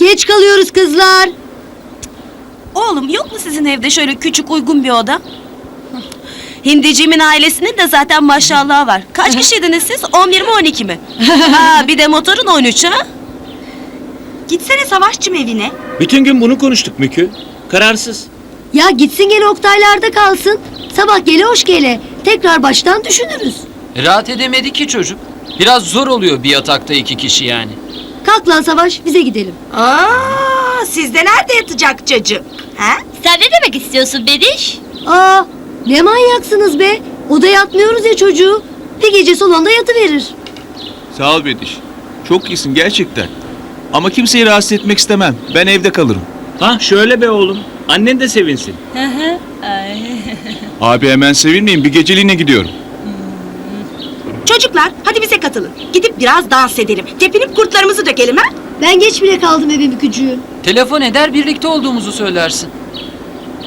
Geç kalıyoruz kızlar. Oğlum yok mu sizin evde şöyle küçük uygun bir oda? Hindiciğimin ailesinin de zaten maşallah var. Kaç kişiydiniz siz? 11 mi 12 mi? ha, bir de motorun 13 ha? Gitsene Savaşçım evine. Bütün gün bunu konuştuk Mükü. Kararsız. Ya gitsin gene Oktaylar'da kalsın. Sabah gele hoş gele. Tekrar baştan düşünürüz. Rahat edemedi ki çocuk. Biraz zor oluyor bir yatakta iki kişi yani. Kalk lan Savaş bize gidelim. Aa, sizde nerede yatacak cacık? Ha? Sen ne demek istiyorsun Bediş? Aa ne manyaksınız be. Odaya yatmıyoruz ya çocuğu. Bir gece salonda yatıverir. Sağ ol Bediş. Çok iyisin gerçekten. Ama kimseyi rahatsız etmek istemem. Ben evde kalırım. Ha şöyle be oğlum. Annen de sevinsin. Abi hemen sevinmeyin. Bir geceliğine gidiyorum. Çocuklar hadi bize katılın. Gidip biraz dans edelim. Tepinip kurtlarımızı dökelim ha? Ben geç bile kaldım eve bükücüğüm. Telefon eder birlikte olduğumuzu söylersin.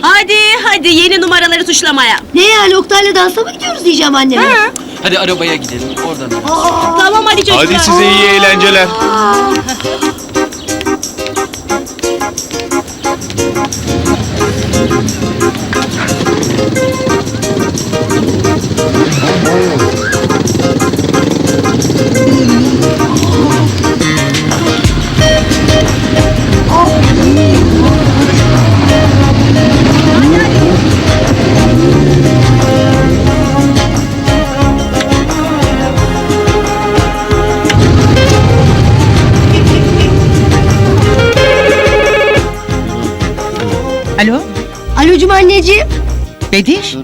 Hadi hadi yeni numaraları tuşlamaya. Ne yani Oktay'la dansa mı gidiyoruz diyeceğim anneme. Hadi arabaya gidelim oradan. Tamam hadi çocuklar. Hadi size iyi eğlenceler. Alo, Bediş.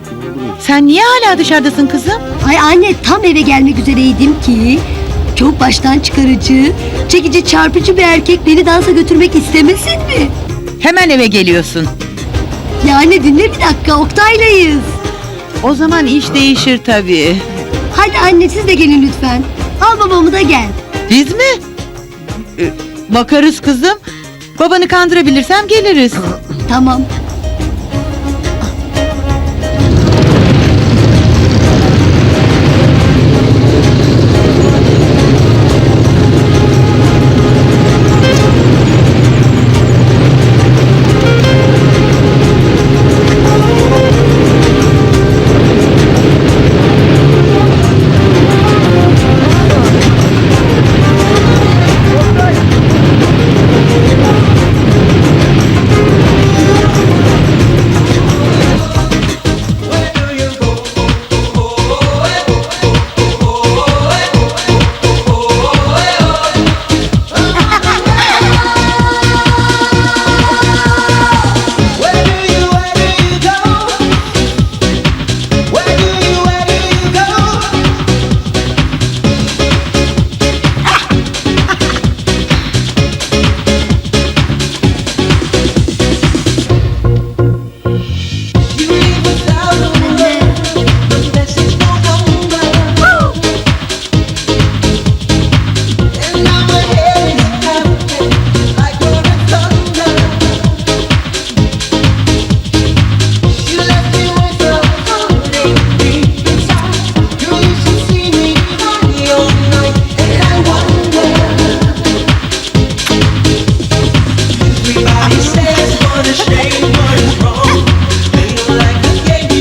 Sen niye hala dışarıdasın kızım? Ay anne tam eve gelmek üzereydim ki çok baştan çıkarıcı, çekici, çarpıcı bir erkek beni dansa götürmek istemesin mi? Hemen eve geliyorsun. Ya anne dinle bir dakika Oktay'layız. O zaman iş değişir tabii. Hadi anne siz de gelin lütfen. Al babamı da gel. Biz mi? Ee, Bakarız kızım. Babanı kandırabilirsem geliriz. Tamam.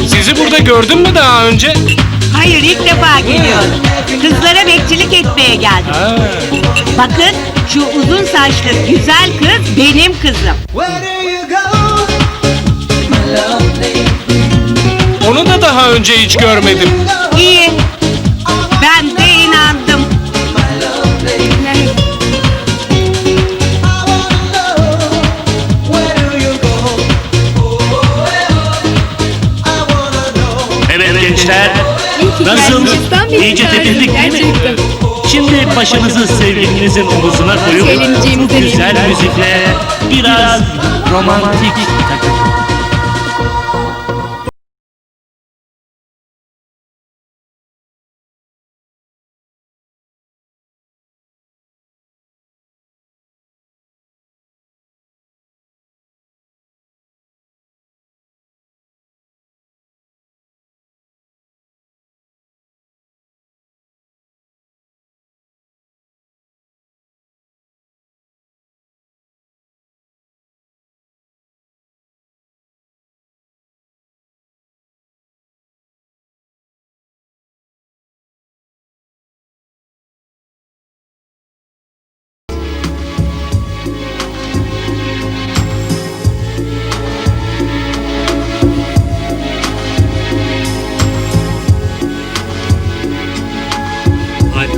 Sizi burada gördün mü daha önce? Hayır ilk defa geliyorum. Kızlara bekçilik etmeye geldim. Bakın şu uzun saçlı güzel kız benim kızım. Onu da daha önce hiç görmedim. İyi. İyice tepindik değil mi? Şimdi başınızı sevgilinizin omuzuna koyup güzel müzikle biraz romantik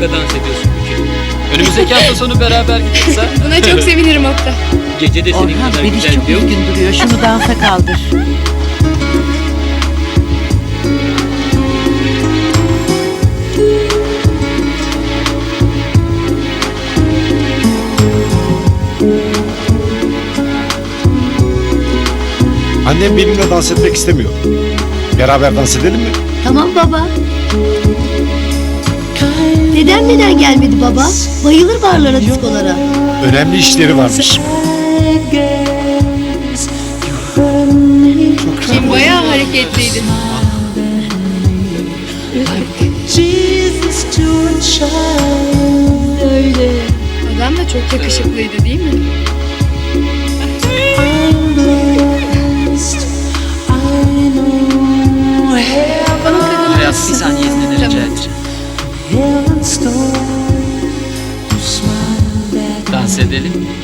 takılın. Önümüzdeki hafta sonu beraber gideriz ha. Buna çok sevinirim Okta. Gece de senin Orhan kadar Bediş güzel çok diyor. üzgün duruyor. Şunu dansa kaldır. Annem benimle dans etmek istemiyor. Beraber dans edelim mi? Tamam baba. Neden neden gelmedi baba? Bayılır barlara, diskolara. Önemli işleri varmış. Kim bayağı hareketliydin. Adam da çok yakışıklıydı değil mi?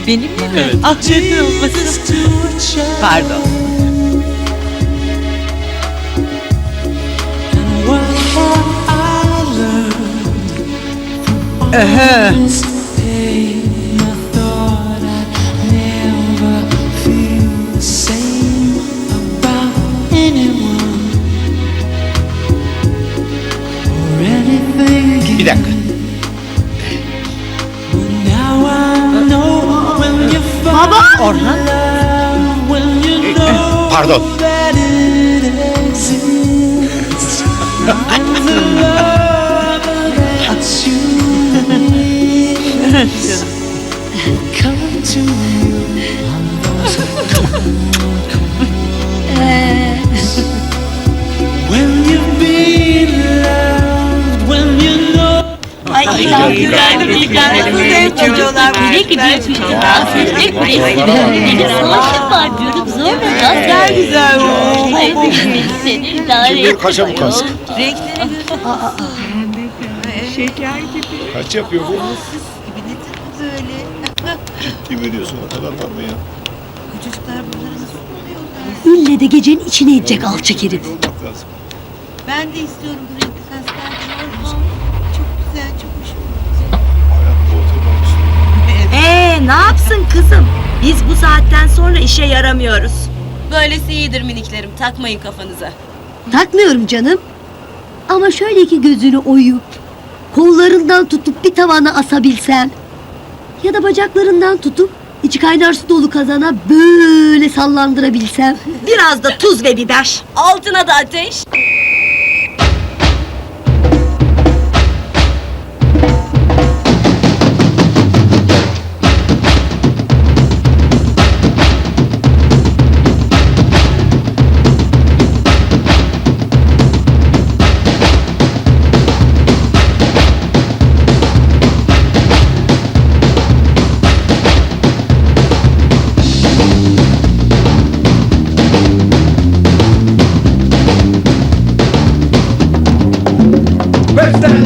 Benim mi? Evet. Ah olmasın? Pardon. Aha. Baba! Orhan. Pardon. Ay Günaydın İlkan. Çocuğlar Güle güle çocuklar. Güle. Benim savaşım var diyorum. Zorla dans Gel güzel idare Şimdi kaça bu kask? Şeker gibi. Kaç yapıyor bu? Ciddi veriyorsun o kadar var mı ya? İlle de gecenin içine edecek alçak herif. Ben de istiyorum bu renkli kasklar. Güzel, çok. Ee ne yapsın kızım? Biz bu saatten sonra işe yaramıyoruz. Böylesi iyidir miniklerim. Takmayın kafanıza. Takmıyorum canım. Ama şöyle iki gözünü oyup kollarından tutup bir tavana asabilsem ya da bacaklarından tutup içi kaynar su dolu kazana böyle sallandırabilsem. Biraz da tuz ve biber. Altına da ateş.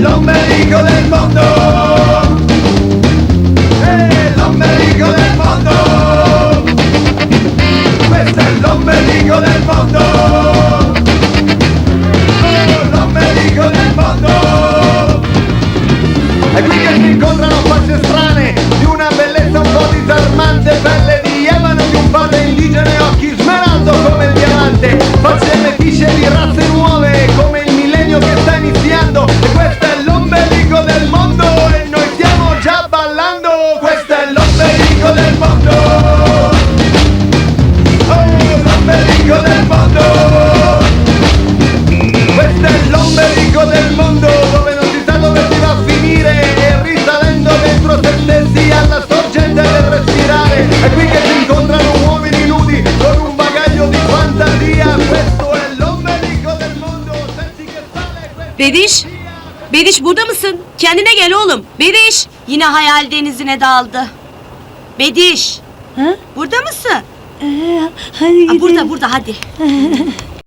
el hombre del mundo. Ballando. Questo è l'ombelico del mondo. Oh, l'ombelico del mondo. Questo è l'ombelico del mondo dove non si sa dove si va a finire e risalendo dentro se stessi alla sorgente del respirare è qui che si incontrano uomini nudi con un bagaglio di fantasia questo è l'ombelico del mondo senti che sale questo Bediş. Bediş burada mısın? Kendine gel oğlum. Bediş. Yine hayal denizine daldı. Bediş. Ha? Burada mısın? Ee, hadi Aa, gidelim. burada burada hadi.